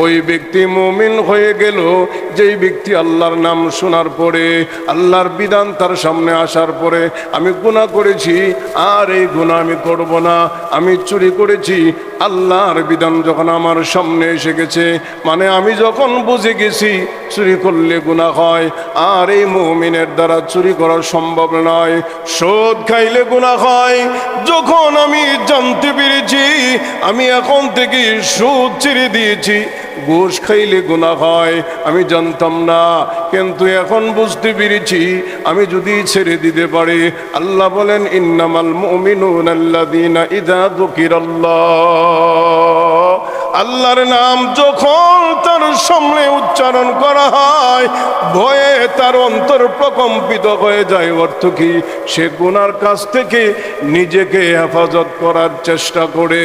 ওই ব্যক্তি মুমিন হয়ে গেল, যেই ব্যক্তি আল্লাহর নাম শোনার পরে, আল্লাহর বিধান তার সামনে আসার পরে, আমি গুণা করেছি, আর এই গুনাহ আমি করব না, আমি চুরি করেছি। আল্লাহর বিধান যখন আমার সামনে এসে গেছে মানে আমি যখন বুঝে গেছি, চুরি করলে গুণা হয়, আর এই মুমিনের দ্বারা চুরি করা সম্ভব নয়। শোধ খাইলে গুনাহ হয়, যখন আমি জানতে পেরেছি, আমি এখন থেকে সুদ ছেড়ে দিয়েছি। ঘুষ খাইলে গুনাহ হয়, আমি জানতাম না। কিন্তু এখন বুঝতে পেরেছি, আমি যদি ছেড়ে দিতে পারি, আল্লাহ বলেন, ইন্নামাল মুমিনুন আল্লাযীনা ইযা যুকিরাল্লাহ। আল্লাহর নাম যখন তার সামনে উচ্চারণ করা হয়, ভয়ে তার অন্তর প্রকম্পিত হয়ে যায়। অর্থ কি? সে গুনার কাছ থেকে নিজেকে হেফাজত করার চেষ্টা করে।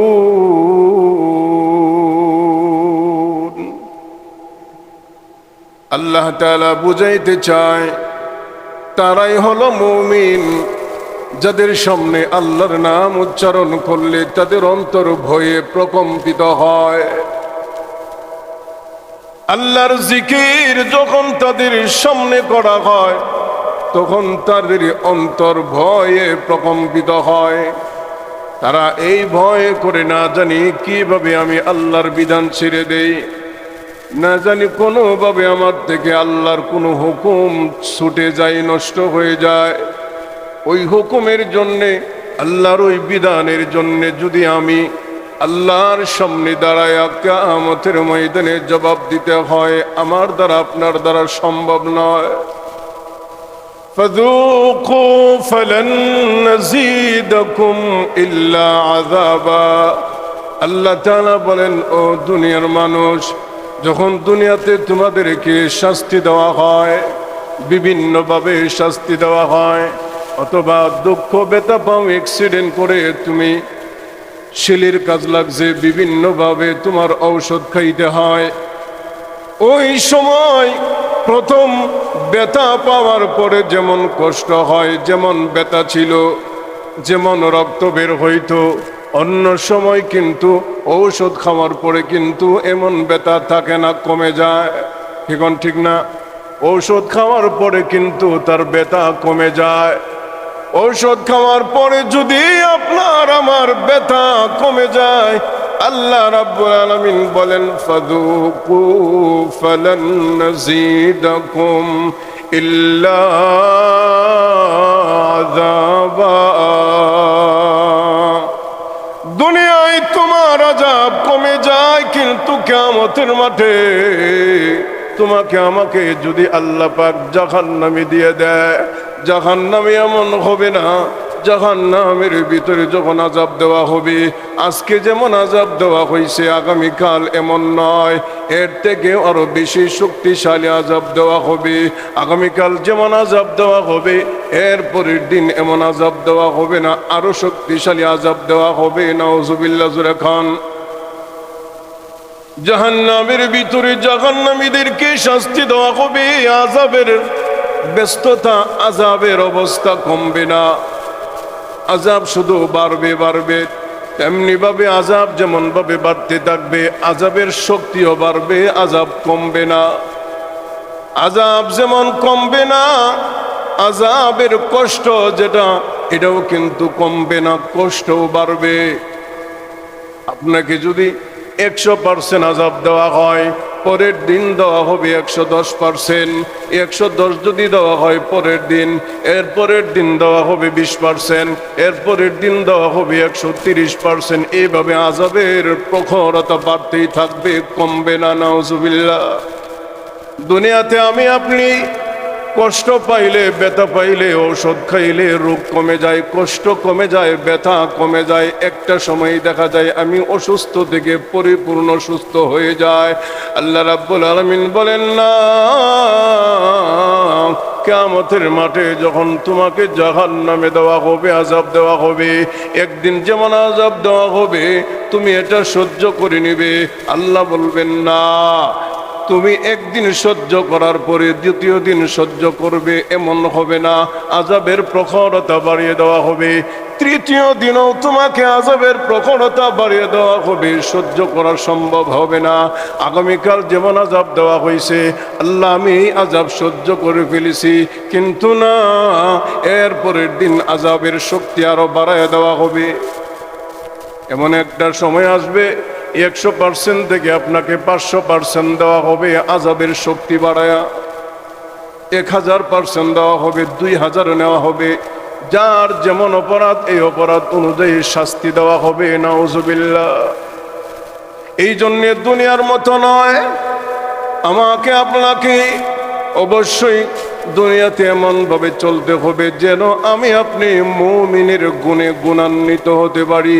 আল্লাহ তাআলা বুঝাইতে চায়, তারাই হলো মুমিন, যাদের সামনে আল্লাহর নাম উচ্চারণ করলে তাদের অন্তর ভয়ে প্রকম্পিত হয়। আল্লাহর জিকির যখন তাদের সামনে করা হয়, তখন তাদের অন্তর ভয়ে প্রকম্পিত হয়। তারা এই ভয়ে করে না জানি কীভাবে আমি আল্লাহর বিধান ছেড়ে দেই। না জানি কোনোভাবে আমার থেকে আল্লাহর কোনো হুকুম ছুটে যায় নষ্ট হয়ে যায় ওই হুকুমের জন্যে আল্লাহর ওই বিধানের জন্যে যদি আমি আল্লাহর সামনে দাঁড়ায় আমাদের ময়দানে জবাব দিতে হয় আমার দ্বারা আপনার দ্বারা সম্ভব নয় فذوقوا فلن نزيدكم إلا عذابا আল্লাহ তাআলা বলেন ও দুনিয়ার মানুষ যখন দুনিয়াতে তোমাদেরকে শাস্তি দেওয়া হয়, বিভিন্নভাবে শাস্তি দেওয়া হয়, অথবা দুঃখ বেতা পাও অ্যাক্সিডেন্ট করে তুমি শিলির কাজ লাগছে, বিভিন্নভাবে তোমার ঔষধ খাইতে হয়, ওই সময় প্রথম ব্যথা পাওয়ার পরে যেমন কষ্ট হয়, যেমন ব্যথা ছিল, যেমন রক্ত বের হইতো অন্য সময় কিন্তু ঔষধ খাওয়ার পরে কিন্তু এমন ব্যথা থাকে না, কমে যায়। ঠিকন ঠিক না? ঔষধ খাওয়ার পরে কিন্তু তার ব্যথা কমে যায়। ঔষধ খাওয়ার পরে যদি আপনার আমার ব্যথা কমে যায়, আল্লাহ রাব্বুল আলামিন বলেন ফাদুকু ফালান নাজিদাকুম ইল্লা আযাবা। কেমতের মাঠে তোমাকে আমাকে যদি আল্লাহ পাক জাহান্নামে দিয়ে দেয়, জাহান্নামে এমন হবে না, জাহান্নামের ভিতরে যখন আজাব দেওয়া হবে, আজকে যেমন আজাব দেওয়া হয়েছে আগামীকাল এমন নয়, এর থেকে আরও বেশি শক্তিশালী আজাব দেওয়া হবে। আগামীকাল যেমন আজাব দেওয়া হবে এর পরের দিন এমন আজাব দেওয়া হবে না, আরও শক্তিশালী আজাব দেওয়া হবে। নওজুবিল্লাহ জুরে খান। জাহান্নামের ভিতরে জাহান্নামীদেরকে শাস্তি দেওয়া হবে আজাবের ব্যস্ততা আজাবের অবস্থা কমবে না। আজাব শুধু বাড়বে বাড়বে। তেমনি ভাবে আজাব যেমন ভাবে বাড়তে থাকবে আজাবের শক্তিও বাড়বে আজাব কমবে না। আজাব যেমন কমবে না আজাবের কষ্ট যেটা, এটাও কিন্তু কমবে না, কষ্টও বাড়বে। আপনাকে যদি একশো পার্সেন্ট আজাব দেওয়া হয়, পরের দিন দেওয়া হবে একশো দশ পার্সেন্ট একশো দশ যদি দেওয়া হয় পরের দিন, এর পরের দিন দেওয়া হবে বিশ পার্সেন্ট এর পরের দিন দেওয়া হবে একশো তিরিশ পার্সেন্ট এইভাবে আজাবের প্রখরতা বাড়তেই থাকবে, কমবে না নাউজুবিল্লা দুনিয়াতে আমি আপনি কষ্ট পাইলে ব্যথা পাইলে ঔষধ খাইলে রোগ কমে যায়, কষ্ট কমে যায়, ব্যথা কমে যায়। একটা সময় দেখা যায় আমি অসুস্থ থেকে পরিপূর্ণ সুস্থ হয়ে যায়। আল্লাহ রাব্বুল আলামিন বলেন, না কেমতের মাঠে যখন তোমাকে জাহান নামে দেওয়া হবে আজাব দেওয়া হবে, একদিন যেমন আজাব দেওয়া হবে, তুমি এটা সহ্য করে নিবে। আল্লাহ বলবেন, না তুমি একদিন সহ্য করার পরে দ্বিতীয় দিন সহ্য করবে, এমন হবে না। আজাবের প্রখরতা বাড়িয়ে দেওয়া হবে। তৃতীয় দিনও তোমাকে আজাবের প্রখরতা বাড়িয়ে দেওয়া হবে। সহ্য করা সম্ভব হবে না। আগামীকাল যেমন আজাব দেওয়া হয়েছে আল্লাহ আমি আজাব সহ্য করে ফেলেছি। কিন্তু না, এর পরের দিন আজাবের শক্তি আরও বাড়ায় দেওয়া হবে। এমন একটা সময় আসবে একশো পার্সেন্ট থেকে আপনাকে পাঁচশো পার্সেন্ট দেওয়া হবে আজাবের শক্তি বাড়ায়া। এক হাজার পার্সেন্ট দেওয়া হবে, দুই হাজার নেওয়া হবে। যার যেমন অপরাধ, এই অপরাধ অনুযায়ী শাস্তি দেওয়া হবে নাউজুবিল্লা এই জন্যে দুনিয়ার মতো নয়, আমাকে আপনাকে অবশ্যই দুনিয়াতে এমনভাবে চলতে হবে যেন আমি আপনি মৌমিনের গুণে গুণান্বিত হতে পারি।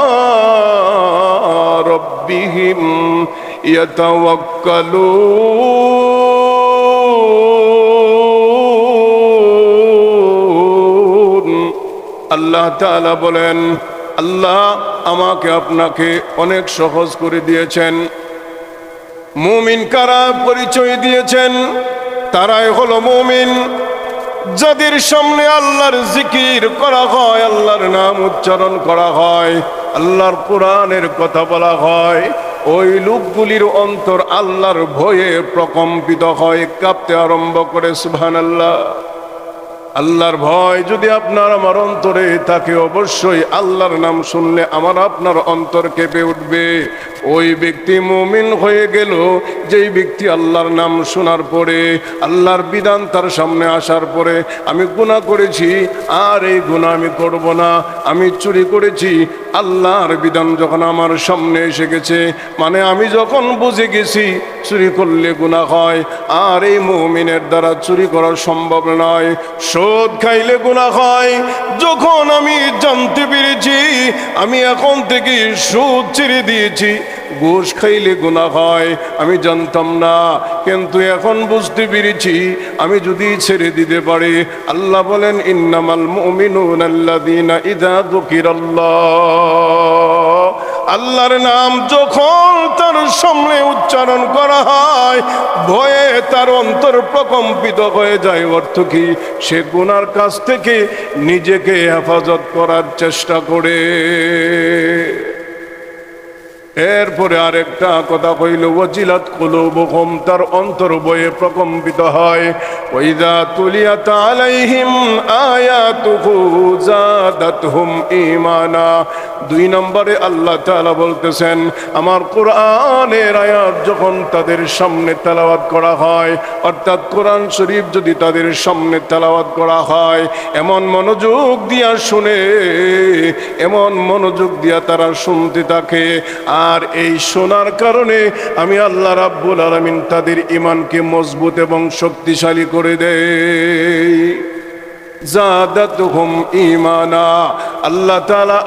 يتوكلون আল্লাহ তাআলা বলেন আল্লাহ আমাকে আপনাকে অনেক সহজ করে দিয়েছেন মুমিন কারা পরিচয় দিয়েছেন তারাই হলো মুমিন যাদের সামনে আল্লাহর জিকির করা হয় আল্লাহর নাম উচ্চারণ করা হয় আল্লাহর কোরআনের কথা বলা হয় ওই লোকগুলির অন্তর আল্লাহর ভয়ে প্রকম্পিত হয়, কাঁপতে আরম্ভ করে সুবহান আল্লাহ আল্লাহর ভয় যদি আপনার আমার অন্তরে থাকে, অবশ্যই আল্লাহর নাম শুনলে আমার আপনার অন্তর কেঁপে উঠবে। ওই ব্যক্তি মুমিন হয়ে গেল, যেই ব্যক্তি আল্লাহর নাম শোনার পরে, আল্লাহর বিধান তার সামনে আসার পরে, আমি গুণা করেছি, আর এই গুণা আমি করব না, আমি চুরি করেছি আল্লাহর বিধান যখন আমার সামনে এসে গেছে মানে আমি যখন বুঝে গেছি চুরি করলে গুণা হয়, আর এই মৌমিনের দ্বারা চুরি করা সম্ভব নয় শোধ খাইলে গুণা হয়। যখন আমি জানতে পেরেছি আমি এখন থেকে সুদ ছেড়ে দিয়েছি। ঘুষ খাইলে গুণা হয়, আমি জানতাম না, কিন্তু এখন বুঝতে পেরেছি, আমি যদি ছেড়ে দিতে পারি, আল্লাহ বলেন, ইন্নামাল মুমিনুন ইদা ইযা যুকিরাল্লাহ। আল্লাহর নাম যখন তার সামনে উচ্চারণ করা হয়, ভয়ে তার অন্তর প্রকম্পিত হয়ে যায়। অর্থ কি? সে গুনার কাছ থেকে নিজেকে হেফাজত করার চেষ্টা করে। এরপরে আরেকটা কথা কইল ওজিলাত কুলুবুহুম তার অন্তর বয়ে প্রকম্পিত হয়। ওইদা তুলিয়াত আলাইহিম আয়াতুহু জাদাতহুম ঈমানা দুই নম্বরে আল্লাহ তাআলা বলতেছেন, আমার কোরআনের আয়াত যখন তাদের সামনে তেলাওয়াত করা হয় অর্থাৎ কোরআন শরীফ যদি তাদের সামনে তেলাওয়াত করা হয়, এমন মনোযোগ দিয়া শুনে এমন মনোযোগ দিয়া তারা শুনতে থাকে। আর এই শোনার কারণে আমি আল্লাহ রাব্বুল আলামিন তাদের ইমানকে মজবুত এবং শক্তিশালী করে ঈমানা। আল্লাহ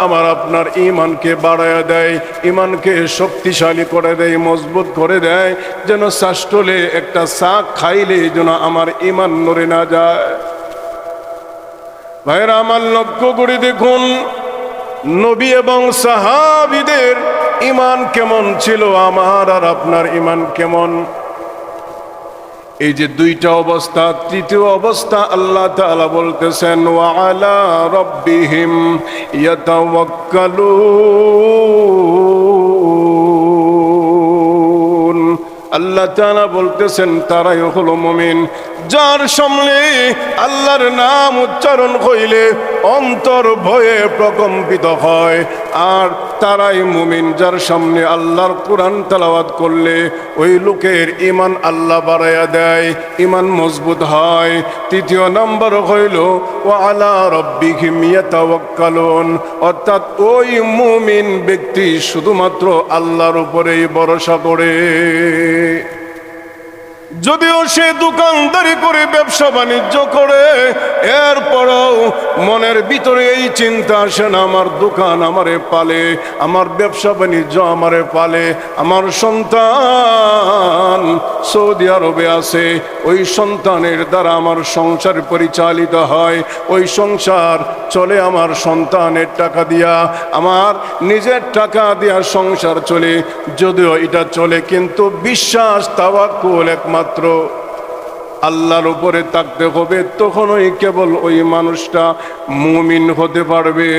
আমার আপনার ঈমানকে বাড়ায় দেয় ইমানকে শক্তিশালী করে দেয়, মজবুত করে দেয়, যেন শাষ্টলে একটা শাক খাইলে যেন আমার ইমান নড়ে না যায়। ভাইরা, আমার লক্ষ্য করে দেখুন নবী এবং সাহাবিদের ইমান কেমন ছিল? আমার আর আপনার ইমান কেমন? এই যে দুইটা অবস্থা, তৃতীয় অবস্থা আল্লাহ তাআলা বলতেছেন, ওয়া আলা রাব্বিহিম ইয়াতাওয়াক্কালুন। আল্লাহ তাআলা বলতেছেন, তারাই হলো মুমিন। যার সামনে আল্লাহর নাম উচ্চারণ হইলে অন্তর ভয়ে প্রকম্পিত হয়। আর তারাই মুমিন যার সামনে আল্লাহর কোরআন তালাওয়াত করলে ওই লোকের ইমান আল্লাহ বাড়াইয়া দেয় ইমান মজবুত হয়। তৃতীয় নাম্বার হইল ও আলা রব্বিহিম ইয়াতাওয়াক্কালুন। অর্থাৎ ওই মুমিন ব্যক্তি শুধুমাত্র আল্লাহর উপরেই ভরসা করে। যদিও সে দোকানদারি করে ব্যবসা বাণিজ্য করে, এরপরও মনের ভিতরে এই চিন্তা আসে না, আমার দোকান আমারে পালে, আমার ব্যবসা বাণিজ্য আমারে পালে, আমার সন্তান সৌদি আরবে আছে, ওই সন্তানের দ্বারা আমার সংসার পরিচালিত হয়, ওই সংসার চলে আমার সন্তানের টাকা দিয়া, আমার নিজের টাকা দিয়া সংসার চলে, যদিও এটা চলে, কিন্তু বিশ্বাস, তাওয়াক্কুল একমাত্র। আল্লাহর উপরে থাকতে হবে, তখনই কেবল ওই মানুষটা মুমিন হতে পারবে।